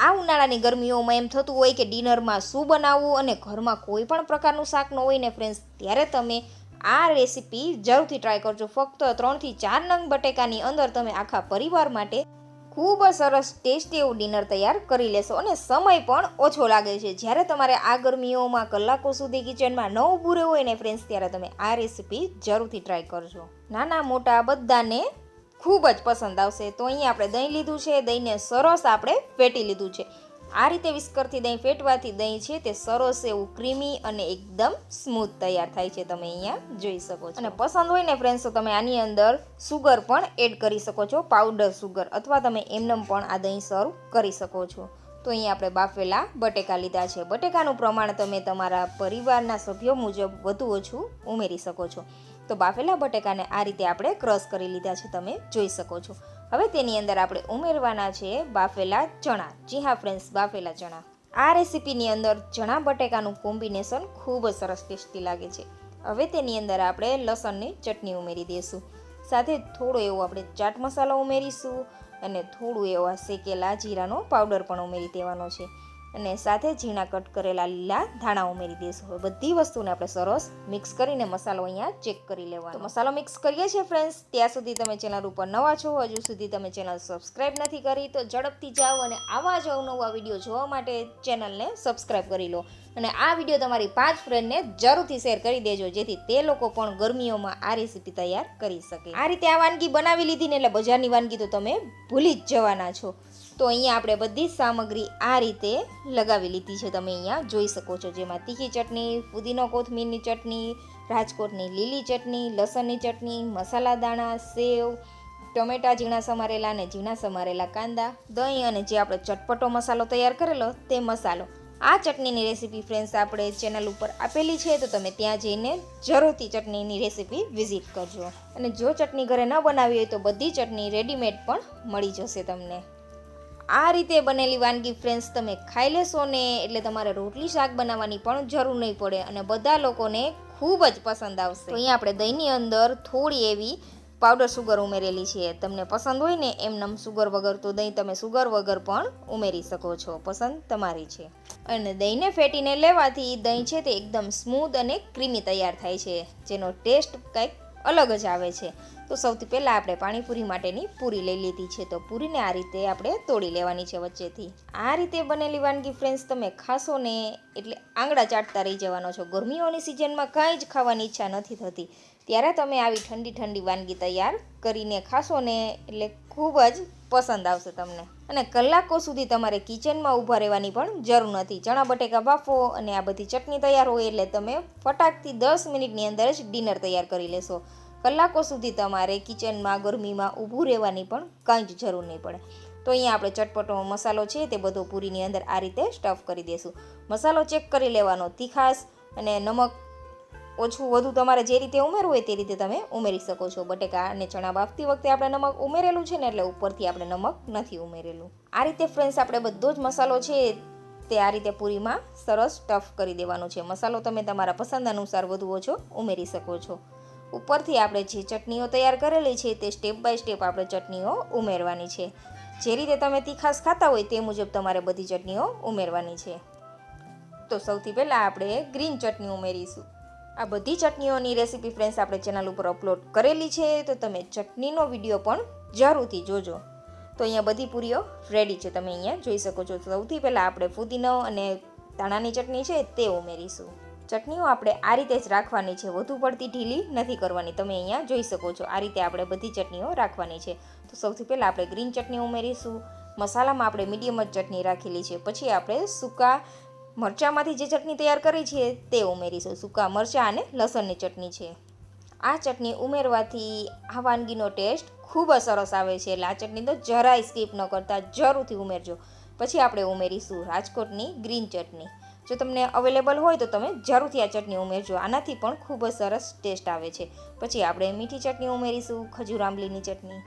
આ ઉનાળાની ગરમીઓમાં એમ થતું હોય કે ડિનરમાં શું બનાવવું અને ઘરમાં કોઈ પણ પ્રકારનું શાક ન હોય ને ફ્રેન્ડ્સ ત્યારે તમે આ રેસીપી જરૂરથી ટ્રાય કરજો. ફક્ત ત્રણથી ચાર નંગ બટેકાની અંદર તમે આખા પરિવાર માટે ખૂબ જ સરસ ટેસ્ટી એવું ડિનર તૈયાર કરી લેશો અને સમય પણ ઓછો લાગે છે. જ્યારે તમારે આ ગરમીઓમાં કલાકો સુધી કિચનમાં ન ઊભું રહેવું હોય ને ફ્રેન્ડ્સ ત્યારે તમે આ રેસીપી જરૂરથી ટ્રાય કરજો. નાના મોટા બધાને ખૂબ જ પસંદ આવશે. તો અહીંયા આપણે દહીં લીધું છે, દહીંને સરસ આપણે ફેટી લીધું છે. આ રીતે વિસ્કરથી દહીં ફેટવાથી દહીં છે તે સરસ એવું ક્રીમી અને એકદમ સ્મૂથ તૈયાર થાય છે તમે અહીંયા જોઈ શકો છો. અને પસંદ હોય ને ફ્રેન્ડ્સ તો તમે આની અંદર સુગર પણ એડ કરી શકો છો પાવડર સુગર અથવા તમે એમનેમ પણ આ દહીં સર્વ કરી શકો છો. તો અહીંયા આપણે બાફેલા બટેકા લીધા છે. બટેકાનું પ્રમાણ તમે તમારા પરિવારના સભ્યો મુજબ વધુ ઓછું ઉમેરી શકો છો. તો બાફેલા બટેકાને આ રીતે આપણે ક્રશ કરી લીધા છે, તમે જોઈ શકો છો. હવે તેની અંદર આપણે ઉમેરવાના છે બાફેલા ચણા. જી હા ફ્રેન્ડ્સ બાફેલા ચણા. આ રેસીપીની અંદર ચણા બટેકાનું કોમ્બિનેશન ખૂબ જ સરસ ટેસ્ટી લાગે છે. હવે તેની અંદર આપણે લસણની ચટણી ઉમેરી દઈશું. સાથે થોડો એવો આપણે ચાટ મસાલો ઉમેરીશું અને થોડું એવા શેકેલા જીરાનો પાવડર પણ ઉમેરી દેવાનો છે. અને સાથે ઝીણા કટ કરેલા લીલા ધાણા ઉમેરી દઈશું. હવે બધી વસ્તુને આપણે સરસ મિક્સ કરીને મસાલો અહીંયા ચેક કરી લેવાનો. મસાલો મિક્સ કરીએ છીએ ફ્રેન્ડ્સ ત્યાં સુધી તમે ચેનલ ઉપર નવા છો, હજુ સુધી તમે ચેનલ સબસ્ક્રાઇબ નથી કરી, તો ઝડપથી જાઓ અને આવા જ અવનવા વીડિયો જોવા માટે ચેનલને સબસ્ક્રાઇબ કરી લો. અને આ વીડિયો તમારી પાંચ ફ્રેન્ડને જરૂરથી શેર કરી દેજો, જેથી તે લોકો પણ ગરમીઓમાં આ રેસીપી તૈયાર કરી શકે. આ રીતે આ વાનગી બનાવી લીધી ને એટલે બજારની વાનગી તો તમે ભૂલી જ જવાના છો. તો અહીંયા આપણે બધી જ સામગ્રી આ રીતે લગાવી લીધી છે. તમે અહીંયા જોઈ શકો છો જેમાં તીખી ચટણી ફુદીનો કોથમીરની ચટણી, રાજકોટની લીલી ચટણી, લસણની ચટણી, મસાલા દાણા, સેવ, ટમેટા ઝીણા સમારેલા અને ઝીણા સમારેલા કાંદા, દહીં અને જે આપણે ચટપટો મસાલો તૈયાર કરેલો તે મસાલો. આ ચટણીની રેસીપી ફ્રેન્ડ્સ આપણે ચેનલ ઉપર આપેલી છે તો તમે ત્યાં જઈને જરૂરથી ચટણીની રેસીપી વિઝિટ કરજો. અને જો ચટણી ઘરે ન બનાવી હોય તો બધી ચટણી રેડીમેડ પણ મળી જશે તમને. આ રીતે બનેલી વાનગી ફ્રેન્ડ્સ તમે ખાઈ લેશો ને એટલે તમારે રોટલી શાક બનાવવાની પણ જરૂર નહીં પડે અને બધા લોકોને ખૂબ જ પસંદ આવશે. અહીંયા આપણે દહીંની અંદર થોડી એવી પાવડર સુગર ઉમેરેલી છે. તમને પસંદ હોય ને એમ નમ સુગર વગર તો દહીં તમે સુગર વગર પણ ઉમેરી શકો છો. પસંદ તમારી છે. અને દહીંને ફેટીને લેવાથી દહીં છે તે એકદમ સ્મૂથ અને ક્રીમી તૈયાર થાય છે. જેનો ટેસ્ટ કંઈક અલગ જ આવે છે. તો સૌથી પહેલાં આપણે પાણીપુરી માટેની પૂરી લઈ લીધી છે. તો પૂરીને આ રીતે આપણે તોડી લેવાની છે વચ્ચેથી. આ રીતે બનેલી વાનગી ફ્રેન્ડ્સ તમે ખાશો ને એટલે આંગળા ચાટતા રહી જવાનો છો. ગરમીઓની સિઝનમાં કાંઈ જ ખાવાની ઈચ્છા નથી થતી. ત્યારે તમે આવી ઠંડી ઠંડી વાનગી તૈયાર કરીને ખાશો ને એટલે ખૂબ જ પસંદ આવશે તમને. અને કલાકો સુધી તમારે કિચનમાં ઊભા રહેવાની પણ જરૂર નથી. ચણા બટેકા બાફો અને આ બધી ચટણી તૈયાર હોય એટલે તમે ફટાકથી દસ મિનિટની અંદર જ ડિનર તૈયાર કરી લેશો. કલાકો સુધી તમારે કિચનમાં ગરમીમાં ઊભું રહેવાની પણ કંઈ જ જરૂર નહીં પડે. તો અહીંયા આપણે ચટપટો મસાલો છે તે બધો પૂરીની અંદર આ રીતે સ્ટફ કરી દઈશું મસાલો ચેક કરી લેવાનો તીખાશ અને નમક ઓછું વધુ તમારે જે રીતે ઉમેરવું હોય તે રીતે તમે ઉમેરી શકો છો. બટેકા અને ચણા બાફતી વખતે આપણે નમક ઉમેરેલું છે ને એટલે ઉપરથી આપણે નમક નથી ઉમેરેલું. આ રીતે ફ્રેન્ડ્સ આપણે બધો જ મસાલો છે તે આ રીતે પૂરીમાં સરસ ટફ કરી દેવાનો છે. મસાલો તમે તમારા પસંદ અનુસાર વધુ ઓછો ઉમેરી શકો છો. ઉપરથી આપણે જે ચટણીઓ તૈયાર કરેલી છે તે સ્ટેપ બાય સ્ટેપ આપણે ચટણીઓ ઉમેરવાની છે. જે રીતે તમે તીખાસ ખાતા હોય તે મુજબ તમારે બધી ચટણીઓ ઉમેરવાની છે. તો સૌથી પહેલાં આપણે ગ્રીન ચટણી ઉમેરીશું. આ બધી ચટણીઓની રેસીપી ફ્રેન્ડ્સ આપણે ચેનલ ઉપર અપલોડ કરેલી છે, તો તમે ચટણીનો વીડિયો પણ જરૂરથી જોજો. તો અહીંયા બધી પૂરીઓ રેડી છે, તમે અહીંયા જોઈ શકો છો. સૌથી પહેલાં આપણે ફુદીનો અને ધાણાની ચટણી છે, તે ઉમેરીશું. ચટણીઓ આપણે આ રીતે જ રાખવાની છે, વધુ પડતી ઢીલી નથી કરવાની, તમે અહીંયા જોઈ શકો છો. આ રીતે આપણે બધી ચટણીઓ રાખવાની છે. તો સૌથી પહેલાં આપણે ગ્રીન ચટણી ઉમેરીશું. મસાલામાં આપણે મીડિયમ જ ચટણી રાખેલી છે. પછી આપણે સૂકા મરચાંમાંથી જે ચટણી તૈયાર કરી છે તે ઉમેરીશું. સૂકા મરચાં અને લસણની ચટણી છે. આ ચટણી ઉમેરવાથી આ વાનગીનો ટેસ્ટ ખૂબ જ સરસ આવે છે. એટલે આ ચટણી તો જરાય સ્કીપ ન કરતા, જરૂરથી ઉમેરજો. પછી આપણે ઉમેરીશું રાજકોટની ગ્રીન ચટણી. જો તમને અવેલેબલ હોય તો તમે જરૂરથી આ ચટણી ઉમેરજો. આનાથી પણ ખૂબ જ સરસ ટેસ્ટ આવે છે. પછી આપણે મીઠી ચટણી ઉમેરીશું, ખજૂર આંબલીની ચટણી.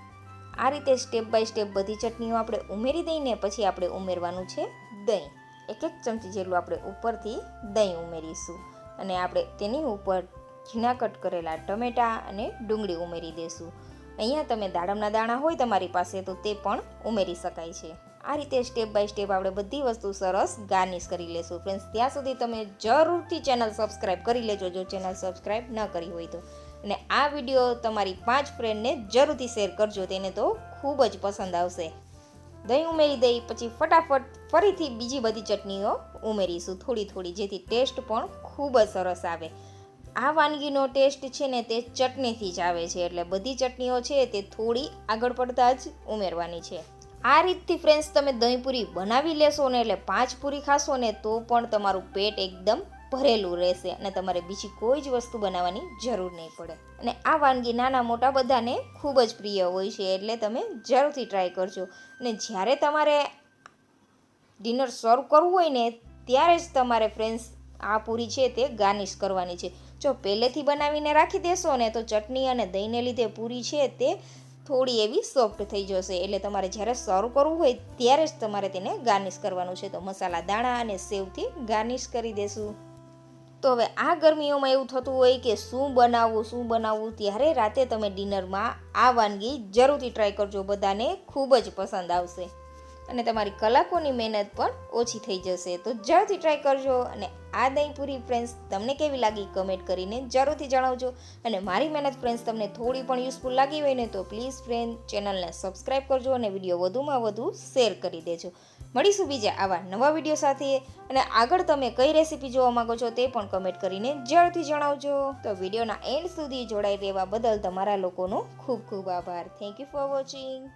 આ રીતે સ્ટેપ બાય સ્ટેપ બધી ચટણીઓ આપણે ઉમેરી દઈને પછી આપણે ઉમેરવાનું છે દહીં. એક એક ચમચી જેટલું આપણે ઉપરથી દહીં ઉમેરીશું. અને આપણે તેની ઉપર ઝીણા કટ કરેલા ટમેટાં અને ડુંગળી ઉમેરી દઈશું અહીંયા તમે દાડમના દાણા હોય તમારી પાસે તો તે પણ ઉમેરી શકાય છે. આ રીતે સ્ટેપ બાય સ્ટેપ આપણે બધી વસ્તુ સરસ ગાર્નિશ કરી લેશું. ફ્રેન્ડ્સ, ત્યાં સુધી તમે જરૂરથી ચેનલ સબસ્ક્રાઈબ કરી લેજો જો ચેનલ સબસ્ક્રાઈબ ન કરી હોય તો. અને આ વીડિયો તમારી પાંચ ફ્રેન્ડને જરૂરથી શેર કરજો, તેને તો ખૂબ જ પસંદ આવશે. દહીં ઉમેરી દઈ પછી ફટાફટ ફરીથી બીજી બધી ચટણીઓ ઉમેરીશું. થોડી થોડી, જેથી ટેસ્ટ પણ ખૂબ જ સરસ આવે. આ વાનગીનો ટેસ્ટ છે ને તે ચટણીથી જ આવે છે, એટલે બધી ચટણીઓ છે તે થોડી આગળ પડતા જ ઉમેરવાની છે. આ રીતથી ફ્રેન્ડ્સ તમે દહીં પૂરી બનાવી લેશો ને એટલે પાંચ પૂરી ખાશો ને તો પણ તમારું પેટ એકદમ ભરેલું રહેશે અને તમારે બીજી કોઈ જ વસ્તુ બનાવવાની જરૂર નહીં પડે. અને આ વાનગી નાના મોટા બધાને ખૂબ જ પ્રિય હોય છે એટલે તમે જરૂરથી ટ્રાય કરજો. અને જ્યારે તમારે ડિનર સર્વ કરવું હોય ને, ત્યારે જ તમારે ફ્રેન્ડ્સ આ પૂરી છે તે ગાર્નિશ કરવાની છે. જો પહેલેથી બનાવીને રાખી દેશો ને, તો ચટણી અને દહીંને લીધે પૂરી છે તે થોડી એવી સોફ્ટ થઈ જશે. એટલે તમારે જ્યારે સર્વ કરવું હોય, ત્યારે જ તમારે તેને ગાર્નિશ કરવાનું છે. તો મસાલા દાણા અને સેવથી ગાર્નિશ કરી દેશું. તો હવે આ ગરમીઓમાં એવું થતું હોય કે શું બનાવવું શું બનાવવું, ત્યારે રાતે તમે ડિનરમાં આ વાનગી જરૂરથી ટ્રાય કરજો. બધાને ખૂબ જ પસંદ આવશે. અને તમારી કલાકોની મહેનત પણ ઓછી થઈ જશે. તો જરૂરથી ટ્રાય કરજો અને આ દહીં પૂરી ફ્રેન્ડ્સ તમને કેવી લાગી કમેન્ટ કરીને જરૂરથી જણાવજો. અને મારી મહેનત ફ્રેન્ડ્સ તમને થોડી પણ યુઝફુલ લાગી હોય ને તો પ્લીઝ ફ્રેન્ડ ચેનલને સબસ્ક્રાઈબ કરજો અને વીડિયો વધુમાં વધુ શેર કરી દેજો. મળીશું બીજા આવા નવા વીડિયો સાથે. અને આગળ તમે કઈ રેસીપી જોવા માંગો છો તે પણ કમેન્ટ કરીને જરૂરથી જણાવજો. તો વિડીયોના એન્ડ સુધી જોડાઈ રહેવા બદલ તમારા લોકોનો ખૂબ ખૂબ આભાર. Thank you for watching